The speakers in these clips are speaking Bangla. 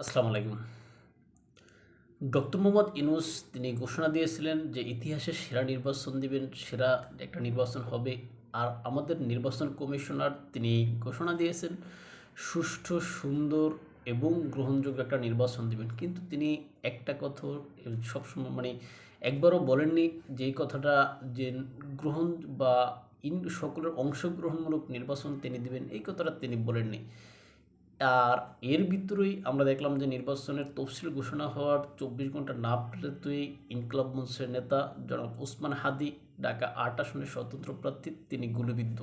আসসালামু আলাইকুম। ডক্টর মোহাম্মদ ইনুস তিনি ঘোষণা দিয়েছিলেন যে ইতিহাসে সেরা নির্বাচন দিবেন, সেরা একটা নির্বাচন হবে। আর আমাদের নির্বাচন কমিশনার তিনি ঘোষণা দিয়েছেন, সুষ্ঠু, সুন্দর এবং গ্রহণযোগ্য একটা নির্বাচন দিবেন। কিন্তু তিনি একটা কথা সবসময় মানে একবারও বলেননি যে কথাটা যে গ্রহণ বা ইন সকলের অংশগ্রহণমূলক নির্বাচন তিনি দিবেন, এই কথাটা তিনি বলেননি। আর এর ভিতরেই আমরা দেখলাম যে নির্বাচনের তফসিল ঘোষণা হওয়ার চব্বিশ ঘণ্টা না পেরোতেই ইনকলাব মঞ্চের নেতা জনাব ওসমান হাদি ঢাকা আট আসনের স্বতন্ত্র প্রার্থী, তিনি গুলিবিদ্ধ।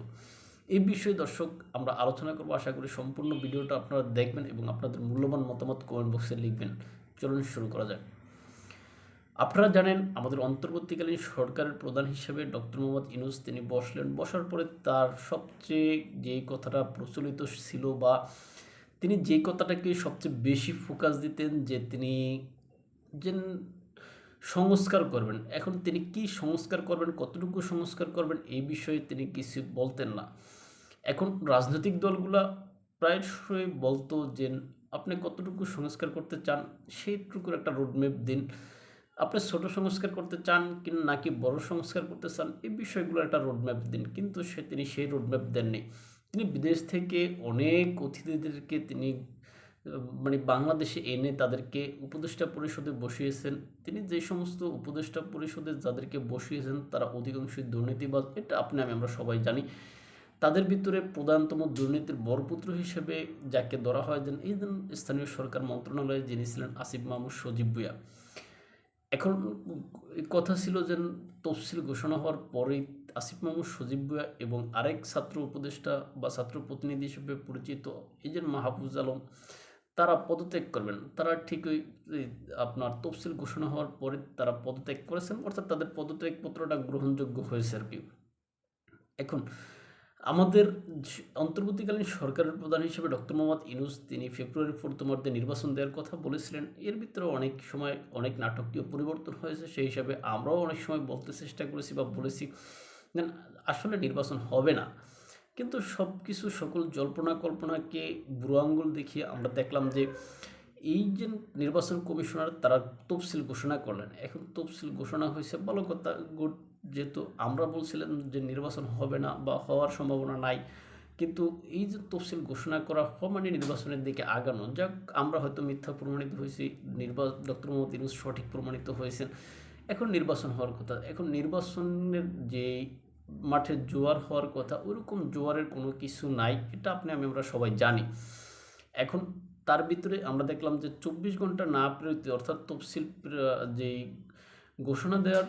এই বিষয়ে দর্শক, আমরা আলোচনা করব। আশা করি সম্পূর্ণ ভিডিওটা আপনারা দেখবেন এবং আপনাদের মূল্যবান মতামত কমেন্ট বক্সে লিখবেন। চলুন শুরু করা যাক। আপনারা জানেন, আমাদের অন্তর্বর্তীকালীন সরকারের প্রধান হিসেবে ডক্টর মোহাম্মদ ইনুস তিনি বসলেন। বসার পরে তার সবচেয়ে যেই কথাটা প্রচলিত ছিল বা তিনি যে কথাটাকে সবচেয়ে বেশি ফোকাস দিতেন যে তিনি যে সংস্কার করবেন। এখন তিনি কি সংস্কার করবেন, কতটুকু সংস্কার করবেন, এই বিষয়ে তিনি কিছু বলতেন না। এখন রাজনৈতিক দলগুলা প্রায়শই বলতো যে, আপনি কতটুকু সংস্কার করতে চান সেইটুকুর একটা রোডম্যাপ দিন। আপনি ছোট সংস্কার করতে চান কি, নাকি বড় সংস্কার করতে চান, এই বিষয়গুলো একটা রোডম্যাপ দিন। কিন্তু সে, তিনি সেই রোডম্যাপ দেননি। তিনি বিদেশ থেকে অনেক অতিথিদেরকে তিনি মানে বাংলাদেশে এনে তাদেরকে উপদেষ্টা পরিষদে বসিয়েছেন। তিনি যে সমস্ত উপদেষ্টা পরিষদে যাদেরকে বসিয়েছেন, তারা অধিকাংশই দুর্নীতিবাদ এটা আপনি, আমি, আমরা সবাই জানি। তাদের ভিতরে প্রধানতম দুর্নীতির বরপুত্র হিসেবে যাকে ধরা হয় যেন এই স্থানীয় সরকার মন্ত্রণালয়ে যিনি ছিলেন আসিফ মাহমুদ সজীব ভুয়া এখন কথা ছিল যে তফসিল ঘোষণা হওয়ার পরেই আসিফ মাহমুদ সজীব এবং আরেক ছাত্র উপদেষ্টা বা ছাত্র প্রতিনিধি হিসেবে পরিচিত এই যে মাহফুজ আলম, তারা পদত্যাগ করবেন। তারা ঠিক ওই আপনার তফসিল ঘোষণা হওয়ার পরে তারা পদত্যাগ করেছেন, অর্থাৎ তাদের পদত্যাগ পত্রটা গ্রহণযোগ্য হয়েছে আর কি। এখন আমাদের অন্তর্বর্তীকালীন সরকারের প্রধান হিসেবে ডক্টর মোহাম্মদ ইনুস তিনি ফেব্রুয়ারি প্রথমার্ধে নির্বাচন দেওয়ার কথা বলেছিলেন। এর ভিতরে অনেক সময় অনেক নাটকীয় পরিবর্তন হয়েছে, সেই হিসাবে আমরাও অনেক সময় বলতে চেষ্টা করেছি বা বলেছি আসলে নির্বাচন হবে না। কিন্তু সব কিছু সকল জল্পনা কল্পনাকে বুড়ো আঙ্গুল দেখিয়ে আমরা দেখলাম যে এই যে নির্বাচন কমিশনার তারা তফসিল ঘোষণা করলেন। এখন তফসিল ঘোষণা হয়েছে ভালো কথা গুড যেহেতু আমরা বলছিলাম যে নির্বাচন হবে না বা হওয়ার সম্ভাবনা নাই, কিন্তু এই যে তফসিল ঘোষণা করা মানে নির্বাচনের দিকে আগানো। যাক, আমরা হয়তো মিথ্যা প্রমাণিত হয়েছি নির্বাচন ডক্টর মোহাম্মদ ইউনুস সঠিক প্রমাণিত হয়েছেন। এখন নির্বাচন হওয়ার কথা, এখন নির্বাচনের যে মাঠে জোয়ার হওয়ার কথা, ওরকম জোয়ারের কোনো কিছু নাই, এটা আপনি, আমি, আমরা সবাই জানি। এখন তার ভিতরে আমরা দেখলাম যে চব্বিশ ঘণ্টা না প্রেরিত অর্থাৎ তফসিল যেই ঘোষণা দেওয়ার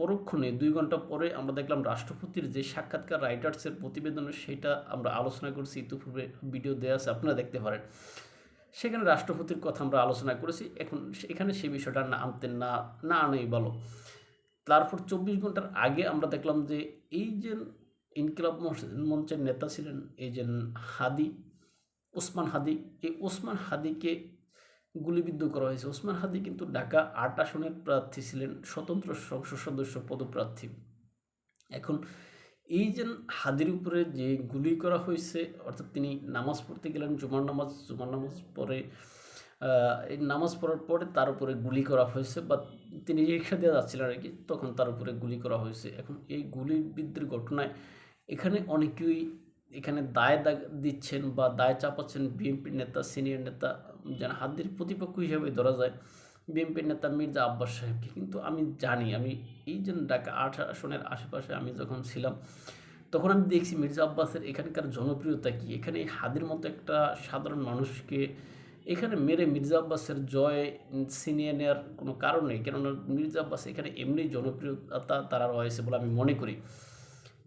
পরক্ষণে দুই ঘণ্টা পরে আমরা দেখলাম রাষ্ট্রপতির যে সাক্ষাৎকার রাইটার্সের প্রতিবেদনে সেটা আমরা আলোচনা করছি, ইতিপূর্বে ভিডিও দেওয়া আছে, আপনারা দেখতে পারেন। সেখানে রাষ্ট্রপতির কথা আমরা আলোচনা করেছি, এখন এখানে সেই বিষয়টা না আনতেন না না আনেই ভালো। তারপর চব্বিশ ঘণ্টার আগে আমরা দেখলাম যে এই যে ইনকিলাব মঞ্চের নেতা ছিলেন, এই যে হাদি ওসমান হাদি, এই ওসমান হাদিকে গুলিবিদ্ধ করা হয়েছে। ওসমান হাদি কিন্তু ঢাকা আট আসনের প্রার্থী ছিলেন, স্বতন্ত্র সংসদ সদস্য পদপ্রার্থী। এখন এই যে হাদির উপরে যে গুলি করা হয়েছে, অর্থাৎ তিনি নামাজ পড়তে গেলেন, জুমার নামাজ জুমার নামাজ পরে এই নামাজ পড়ার পরে তার উপরে গুলি করা হয়েছে বা তিনি রিক্সা দিয়ে যাচ্ছিলেন আর কি, তখন তার উপরে গুলি করা হয়েছে। এখন এই গুলিবিদ্ধির ঘটনায় এখানে অনেকেই এখানে দায় দিচ্ছেন বা দায় চাপাচ্ছেন বিএনপির নেতা, সিনিয়র নেতা, যেন হাতদের প্রতিপক্ষ হিসেবে ধরা যায় বিএনপির নেতা মির্জা আব্বাস সাহেবকে। কিন্তু আমি জানি, আমি এই যে ঢাকা আট আসনের আশেপাশে আমি যখন ছিলাম, তখন আমি দেখছি মির্জা আব্বাসের এখানকার জনপ্রিয়তা কী? এখানে হাদির মতো একটা সাধারণ মানুষকে এখানে মেরে মির্জা আব্বাসের জয় ছিনিয়ে নেওয়ার কোনো কারণ নেই। কেননা মির্জা আব্বাস এখানে এমনি জনপ্রিয়তা তারা রয়েছে বলে আমি মনে করি।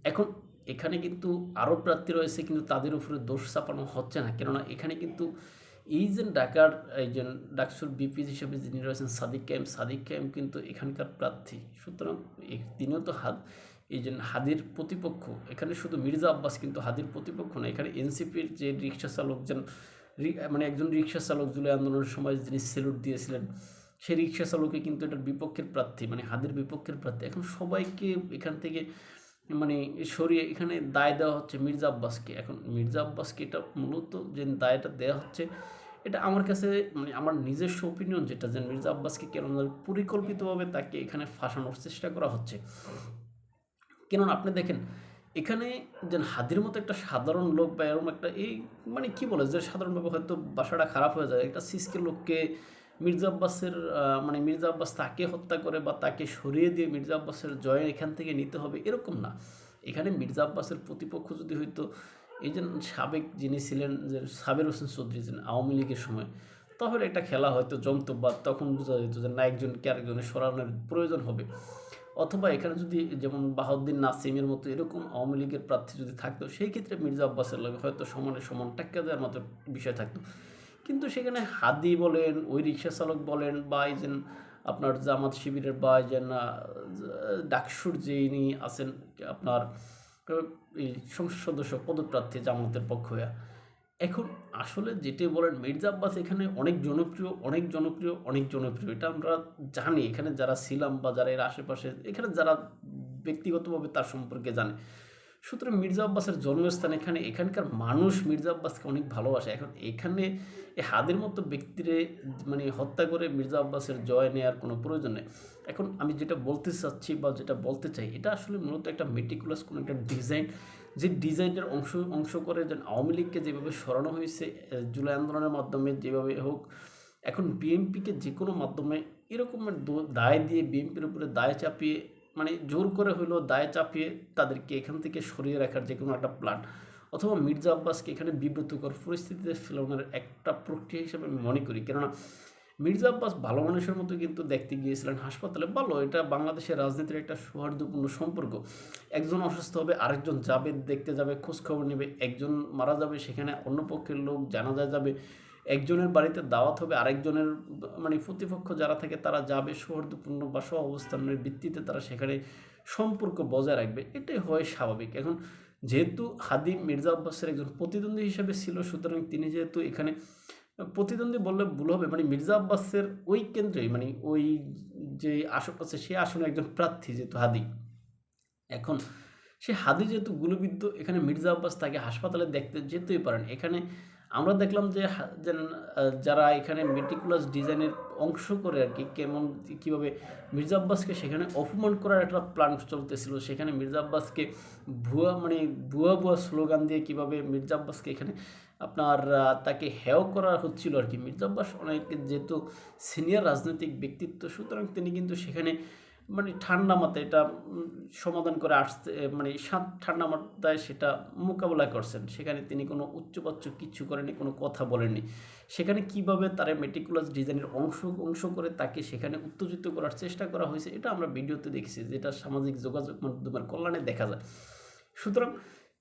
এখন এখানে কিন্তু আরও প্রার্থী রয়েছে, কিন্তু তাদের উপরে দোষ চাপানো হচ্ছে না। কেননা এখানে কিন্তু এই যে ডাকার এই যে ডাকসুর বিপি হিসেবে যিনি রয়েছেন সাদিক ক্যাম সাদিক ক্যাম কিন্তু এখানকার প্রার্থী। সুতরাং তিনিও তো হাত এই যে হাদির প্রতিপক্ষ। এখানে শুধু মির্জা আব্বাস কিন্তু হাদির প্রতিপক্ষ না, এখানে এনসিপির যে রিক্সা চালক যেন মানে একজন রিক্সা চালক জুলাই আন্দোলনের সময় যিনি সেলুট দিয়েছিলেন, সেই রিক্সা চালকে কিন্তু এটার বিপক্ষের প্রার্থী মানে হাদির বিপক্ষের প্রার্থী। এখন সবাইকে এখান থেকে মানে সরিয়ে এখানে দায় দেওয়া হচ্ছে মির্জা আব্বাসকে। এখন মির্জা আব্বাসকে এটা মূলত যে দায়টা দেওয়া হচ্ছে, এটা আমার কাছে মানে আমার নিজস্ব ওপিনিয়ন যেটা যে মির্জা আব্বাসকে কেন পরিকল্পিতভাবে তাকে এখানে ফাঁসানোর চেষ্টা করা হচ্ছে। কেননা আপনি দেখেন, এখানে যেন হাদির মতো একটা সাধারণ লোক বা এরকম একটা এই মানে কি বলে যে সাধারণভাবে হয়তো বাসাটা খারাপ হয়ে যায়, একটা সিসকে লোককে মির্জা আব্বাসের মানে মির্জা আব্বাস তাকে হত্যা করে বা তাকে সরিয়ে দিয়ে মির্জা আব্বাসের জয় এখান থেকে নিতে হবে, এরকম না। এখানে মির্জা আব্বাসের প্রতিপক্ষ যদি হয়তো এই যে সাবেক যিনি ছিলেন যে সাবের হোসেন চৌধুরী ছিলেন আওয়ামী লীগের সময়, তাহলে একটা খেলা হয়তো জমতো বা তখন বোঝা যেত যে না, একজনকে আরেকজনের সরানোর প্রয়োজন হবে। অথবা এখানে যদি যেমন বাহাউদ্দিন নাসিমের মতো এরকম আওয়ামী লীগের প্রার্থী যদি থাকতো, সেই ক্ষেত্রে মির্জা আব্বাসের লাগে হয়তো সমানে সমান টাক্কা দেওয়ার মতো বিষয় থাকতো। কিন্তু সেখানে হাদি বলেন, ওই রিক্সা চালক বলেন বা এই যে আপনার জামাত শিবিরের বা এই যে ডাকসুর যিনি আছেন, আপনার এই সংসদ সদস্য, পদপ্রার্থী জামাতের পক্ষ হয়ে। এখন আসলে যেটি বলেন, মির্জা আব্বাস এখানে অনেক জনপ্রিয় অনেক জনপ্রিয় অনেক জনপ্রিয়। এটা আমরা জানি, এখানে যারা ছিলাম বা যারা এর আশেপাশে, এখানে যারা ব্যক্তিগতভাবে তার সম্পর্কে জানে। সুতরাং মির্জা আব্বাসের জন্মস্থান এখানে, এখানকার মানুষ মির্জা আব্বাসকে অনেক ভালোবাসে। এখন এখানে এ হাদের মতো ব্যক্তিরে মানে হত্যা করে মির্জা আব্বাসের জয় নেওয়ার কোনো প্রয়োজন নেই। এখন আমি যেটা বলতে চাচ্ছি বা যেটা বলতে চাই, এটা আসলে মূলত একটা মেটিকুলাস কোনো একটা ডিজাইন যে ডিজাইনের অংশ অংশ করে যেন আওয়ামী লীগকে যেভাবে সরানো হয়েছে জুলাই আন্দোলনের মাধ্যমে যেভাবে হোক, এখন বিএনপিকে যে কোনো মাধ্যমে এরকম দায় দিয়ে বিএনপির উপরে দায় চাপিয়ে মানে জোর করে হইলেও দায় চাপিয়ে তাদেরকে এখান থেকে সরিয়ে রাখার যে কোনো একটা প্ল্যান অথবা মির্জা আব্বাসকে এখানে বিব্রতকর পরিস্থিতিতে ফেলানোর একটা প্রক্রিয়া হিসেবে আমি মনে করি। কেননা মির্জা আব্বাস ভালো মানুষের মতো কিন্তু দেখতে গিয়েছিলেন হাসপাতালে। ভালো, এটা বাংলাদেশের রাজনীতির একটা সৌহার্দ্যপূর্ণ সম্পর্ক। একজন অসুস্থ হবে, আরেকজন যাবে, দেখতে যাবে, খোঁজখবর নেবে, একজন মারা যাবে, সেখানে অন্য পক্ষের লোক জানাজা যাবে। একজনের বাড়িতে দাওয়াত হবে, আরেকজনের মানে প্রতিপক্ষ যারা থাকে তারা যাবে সৌহার্দ্যপূর্ণ বা সহ অবস্থানের ভিত্তিতে তারা সেখানে সম্পর্ক বজায় রাখবে, এটাই হয় স্বাভাবিক। এখন যেহেতু হাদি মির্জা আব্বাসের একজন প্রতিদ্বন্দ্বী হিসেবে ছিল, সুতরাং তিনি যেহেতু এখানে প্রতিদ্বন্দ্বী বললে ভুল হবে মানে মির্জা আব্বাসের ওই কেন্দ্রে মানে ওই যে আসন আছে সেই আসনে একজন প্রার্থী যেহেতু হাদি। এখন সে হাদি যেহেতু গুলিবিদ্ধ এখানে মির্জা আব্বাস তাকে হাসপাতালে দেখতে যেতেই পারেন। এখানে আমরা দেখলাম যে যারা এখানে মেটিকুলাস ডিজাইনের অংশ করে আর কি, কেমন, কীভাবে মির্জা আব্বাসকে সেখানে অপমান করার একটা প্ল্যান চলতেছিল, সেখানে মির্জা আব্বাসকে ভুয়া মানে ভুয়া ভুয়া স্লোগান দিয়ে কীভাবে মির্জা আব্বাসকে এখানে আপনার তাকে হেয় করা হচ্ছিল আর কি। মির্জা আব্বাস অনেক যেহেতু সিনিয়র রাজনৈতিক ব্যক্তিত্ব, সুতরাং তিনি কিন্তু সেখানে মানে ঠান্ডা মাথায় এটা সমাধান করে আসতে মানে ঠান্ডা মাথায় সেটা মোকাবেলা করছেন। সেখানে তিনি কোনো উচ্চবাচ্য কিচ্ছু করেনি কোনো কথা বলেননি। সেখানে কীভাবে তারা মেটিকুলাস ডিজাইনের অংশ অংশ করে তাকে সেখানে উত্তেজিত করার চেষ্টা করা হয়েছে, এটা আমরা ভিডিওতে দেখেছি, যেটা সামাজিক যোগাযোগ মাধ্যমের কল্যাণে দেখা যায়। সুতরাং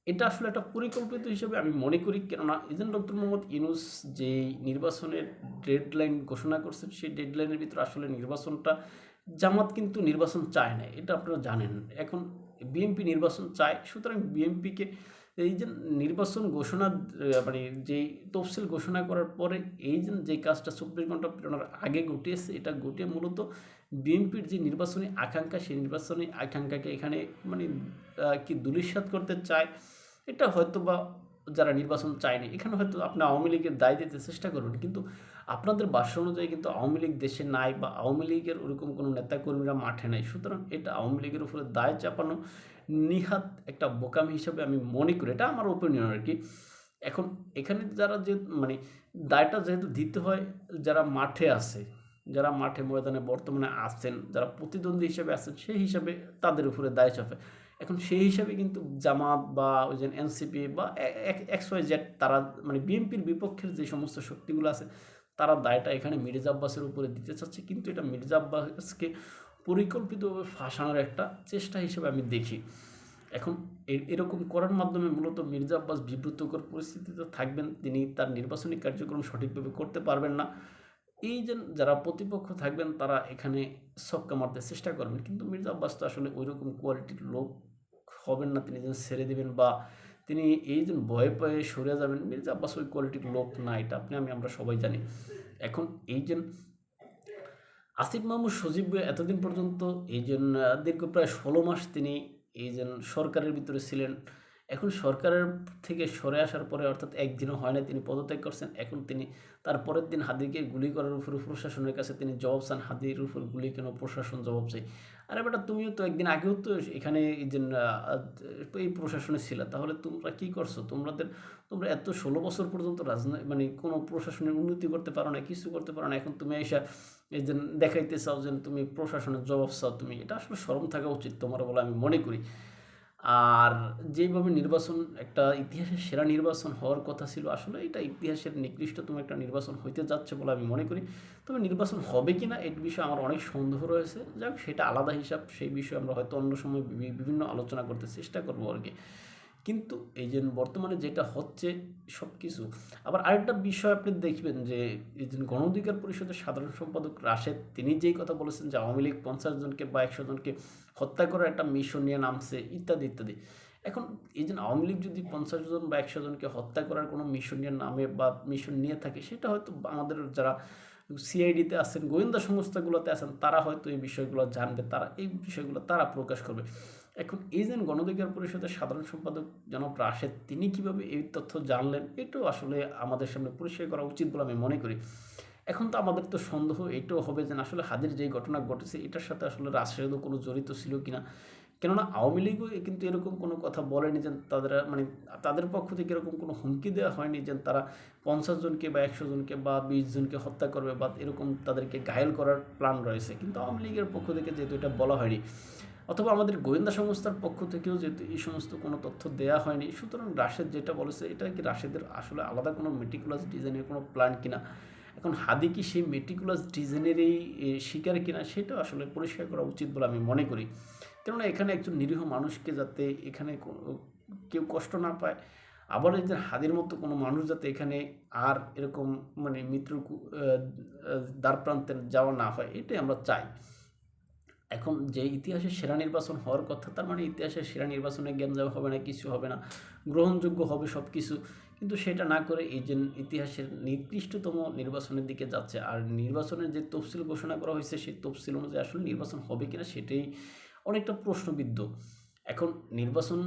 এটা আসলে একটা পরিকল্পিত হিসেবে আমি মনে করি, কেননা এজেন্ট ডক্টর মোহাম্মদ ইউনুস যে নির্বাচনের ডেডলাইন ঘোষণা করছেন, সেই ডেডলাইনের ভিতরে আসলে নির্বাচনটা জামাত কিন্তু নির্বাচন চায় না, এটা আপনারা জানেন। এখন বিএনপি নির্বাচন চায়, সুতরাং বিএনপিকে এই যে নির্বাচন ঘোষণা মানে যেই তফসিল ঘোষণা করার পরে এই যে যে কাজটা চব্বিশ ঘণ্টা প্রেরণার আগে ঘটিয়েছে, এটা ঘটিয়ে মূলত বিএনপির যে নির্বাচনী আকাঙ্ক্ষা, সেই নির্বাচনী আকাঙ্ক্ষাকে এখানে মানে কি দুলিশ্বাত করতে চায়, এটা হয়তো বা যারা নির্বাচন চায়নি, এখানে হয়তো আপনি আওয়ামী লীগের দায় দিতে চেষ্টা করবেন। কিন্তু আপনাদের ভাষ্য অনুযায়ী কিন্তু আওয়ামী লীগ দেশে নাই বা আওয়ামী লীগের ওরকম কোনো নেতাকর্মীরা মাঠে নাই। সুতরাং এটা আওয়ামী লীগের উপরে দায় চাপানো নিহাত একটা বোকামি হিসাবে আমি মনে করি। এটা আমার ওপিনিয়ন আর কি। এখন এখানে যারা যে মানে দায়টা যেহেতু দিতে হয়, যারা মাঠে আছে, যারা মাঠে ময়দানে বর্তমানে আছেন, যারা প্রতিদ্বন্দ্বী হিসেবে আছেন, সেই হিসাবে তাদের উপরে দায় চাপে। এখন সেই হিসাবে কিন্তু জামাত বা ওই যে এনসিপি বা এক্স, ওয়াই, জেড তারা মানে বিএনপির বিপক্ষের যে সমস্ত শক্তিগুলো আছে তারা দায়টা এখানে মির্জা আব্বাসের উপরে দিতে চাচ্ছে, কিন্তু এটা মির্জা আব্বাসকে পরিকল্পিতভাবে ফাঁসানোর একটা চেষ্টা হিসেবে আমি দেখি। এখন এরকম করার মাধ্যমে মূলত মির্জা আব্বাস বিব্রতকর পরিস্থিতিতে থাকবেন, তিনি তার নির্বাচনী কার্যক্রম সঠিকভাবে করতে পারবেন না। এই যে যারা প্রতিপক্ষ থাকবেন, তারা এখানে ছক্কা মারতে চেষ্টা করবেন, কিন্তু মির্জা আব্বাস তো আসলে ওই রকম কোয়ালিটির লোক হবেন না, তিনি যেন ছেড়ে দেবেন বা তিনি এই যে ভয় পেয়ে সরে যাবেন। মির্জা আব্বাস ওই কোয়ালিটির লোক না, এটা আপনি, আমি, আমরা সবাই জানি। এখন এই যে আসিফ মাহমুদ সজীব এতদিন পর্যন্ত এই যে দীর্ঘ প্রায় ষোলো মাস তিনি এই যে সরকারের ভিতরে ছিলেন। এখন সরকারের থেকে সরে আসার পরে অর্থাৎ একদিনও হয় না তিনি পদত্যাগ করছেন। এখন তিনি তার পরের দিন হাদিকে গুলি করার উপরে প্রশাসনের কাছে তিনি জবাব চান। হাদির উপর গুলি কেন প্রশাসন জবাব চাই আরে বেটা, তুমিও তো একদিন আগেও তো এখানে এই যে এই প্রশাসনে ছিল, তাহলে তোমরা কি করছ? তোমাদের, তোমরা এত ষোলো বছর পর্যন্ত রাজনৈতিক মানে কোনো প্রশাসনের উন্নতি করতে পারো না কিছু করতে পারো না এখন তুমি এসে এই যে দেখাইতে চাও যে তুমি প্রশাসনের জবাব চাও তুমি, এটা আসলে সরম থাকা উচিত তোমার বলে আমি মনে করি। আর যেভাবে নির্বাচন, একটা ইতিহাসের সেরা নির্বাচন হওয়ার কথা ছিল, আসলে এটা ইতিহাসের নিকৃষ্টতম একটা নির্বাচন হইতে যাচ্ছে বলে আমি মনে করি। তবে নির্বাচন হবে কি না এর বিষয়ে আমার অনেক সন্দেহ রয়েছে। যাক, সেটা আলাদা হিসাব, সেই বিষয়ে আমরা হয়তো অন্য সময় বিভি- বিভিন্ন আলোচনা করতে চেষ্টা করব আর কি। কিন্তু এই যে বর্তমানে যেটা হচ্ছে সব কিছু আবার আরেকটা বিষয় আপনি দেখবেন যে এই যে গণ অধিকার পরিষদের সাধারণ সম্পাদক রাশেদ, তিনি যেই কথা বলেছেন যে আওয়ামী লীগ পঞ্চাশ জনকে বা একশো জনকে হত্যা করার একটা মিশন নিয়ে নামছে, ইত্যাদি ইত্যাদি। এখন এই যে আওয়ামী লীগ যদি পঞ্চাশ জন বা একশো জনকে হত্যা করার কোনো মিশন নিয়ে নামে বা মিশন নিয়ে থাকে, সেটা হয়তো আমাদের যারা সিআইডিতে আছেন, গোয়েন্দা সংস্থাগুলোতে আছেন, তারা হয়তো এই বিষয়গুলো জানবে, তারা, এই বিষয়গুলো তারা প্রকাশ করবে। এখন এই যে গণঅধিকার পরিষদের সাধারণ সম্পাদক জনাব রাশেদ তিনি কীভাবে এই তথ্য জানলেন, এটাও আসলে আমাদের সামনে পরিষ্কার করা উচিত বলে আমি মনে করি। এখন তো আমাদের তো সন্দেহ, এটাও হবে যে আসলে হাদির যেই ঘটনা ঘটেছে, এটার সাথে আসলে রাশেদও কোনো জড়িত ছিল কিনা। কেননা আওয়ামী লীগও কিন্তু এরকম কোনো কথা বলেনি যে তাদের মানে তাদের পক্ষ থেকে এরকম কোনো হুমকি দেওয়া হয়নি যে তারা পঞ্চাশ জনকে বা একশো জনকে বা বিশ জনকে হত্যা করবে বা এরকম তাদেরকে ঘায়েল করার প্ল্যান রয়েছে। কিন্তু আওয়ামী লীগের পক্ষ থেকে যেহেতু এটা বলা হয়নি অথবা আমাদের গোয়েন্দা সংস্থার পক্ষ থেকেও যেহেতু এই সমস্ত কোনো তথ্য দেওয়া হয়নি সুতরাং রাশেদ যেটা বলেছে এটা কি রাশেদের আসলে আলাদা কোনো মেটিকুলাস ডিজাইনের কোনো প্ল্যান কিনা? এখন হাদি কি সেই মেটিকুলাস ডিজাইনেরই শিকার কিনা সেটা আসলে পরিষ্কার করা উচিত বলে আমি মনে করি। কেননা এখানে একজন নিরীহ মানুষকে যাতে এখানে কেউ কষ্ট না পায় আবার যে হাদির মতো কোনো মানুষ যাতে এখানে আর এরকম মানে মৃত্যুর কু- আহ, আহ, দ্বার প্রান্তে যাওয়া না হয় এটাই আমরা চাই। এখন যে ইতিহাসের সেরা নির্বাচন হওয়ার কথা, তার মানে ইতিহাসের সেরা নির্বাচনে জ্ঞান হবে না, কিছু হবে না। গ্রহণযোগ্য হবে সব কিছু কিন্তু সেটা না করে এই যে ইতিহাসের নিকৃষ্টতম নির্বাচনের দিকে যাচ্ছে। আর নির্বাচনের যে তফসিল ঘোষণা করা হয়েছে, সেই তফসিল অনুযায়ী আসলে নির্বাচন হবে কিনা সেটাই অনেকটা প্রশ্নবিদ্ধ। এখন নির্বাচন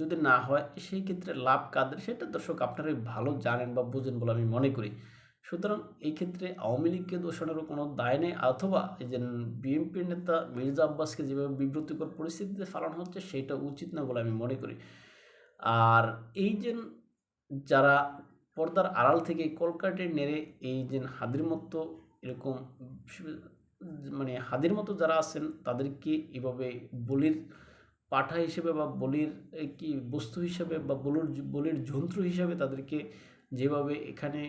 যদি না হয়, সেই ক্ষেত্রে লাভ কাদের? সেটা দর্শক আপনারা ভালো জানেন বা বোঝেন বলে আমি মনে করি। সুতরাং এই ক্ষেত্রে আওয়ামী লীগকে দোষানোরও কোনো দায় নেই, অথবা এই যে বিএনপির নেতা মির্জা আব্বাসকে যেভাবে বিব্রতিকর পরিস্থিতিতে ফালানো হচ্ছে, সেটা উচিত না বলে আমি মনে করি। আর এই যে যারা পর্দার আড়াল থেকে কলকাটে নেড়ে এই যে হাদির মতো এরকম মানে হাদির মতো যারা আছেন, তাদেরকে এভাবে বলির পাঠা হিসেবে বা বলির কি বস্তু হিসেবে বা বলির বলির যন্ত্র হিসেবে তাদেরকে যেভাবে এখানে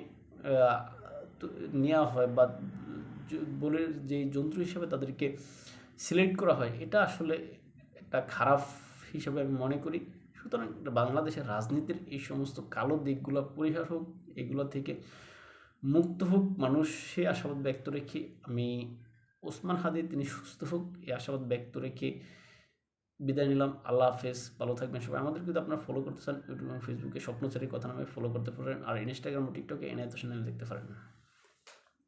নেওয়া হয় বা বলির যে যন্ত্র হিসাবে তাদেরকে সিলেক্ট করা হয়, এটা আসলে একটা খারাপ হিসাবে আমি মনে করি। সুতরাং বাংলাদেশের রাজনীতির এই সমস্ত কালো দিকগুলো পরিহার হোক, এগুলো থেকে মুক্ত হোক, মানুষ সে আশাবাদ ব্যক্ত রেখে আমি ওসমান হাদি তিনি সুস্থ হোক, এই আশাবাদ ব্যক্ত রেখে বিদায় নিলাম। আল্লাহ হাফেজ। ভালো থাকবেন সবাই। আমাদের কিন্তু আপনারা ফলো করতে চান ইউটিউব এবং ফেসবুকে স্বপ্নচারী কথা নামে ফলো করতে পারেন। আর ইনস্টাগ্রাম ও টিকটকে এনআইতো চ্যানেল দেখতে পারেন।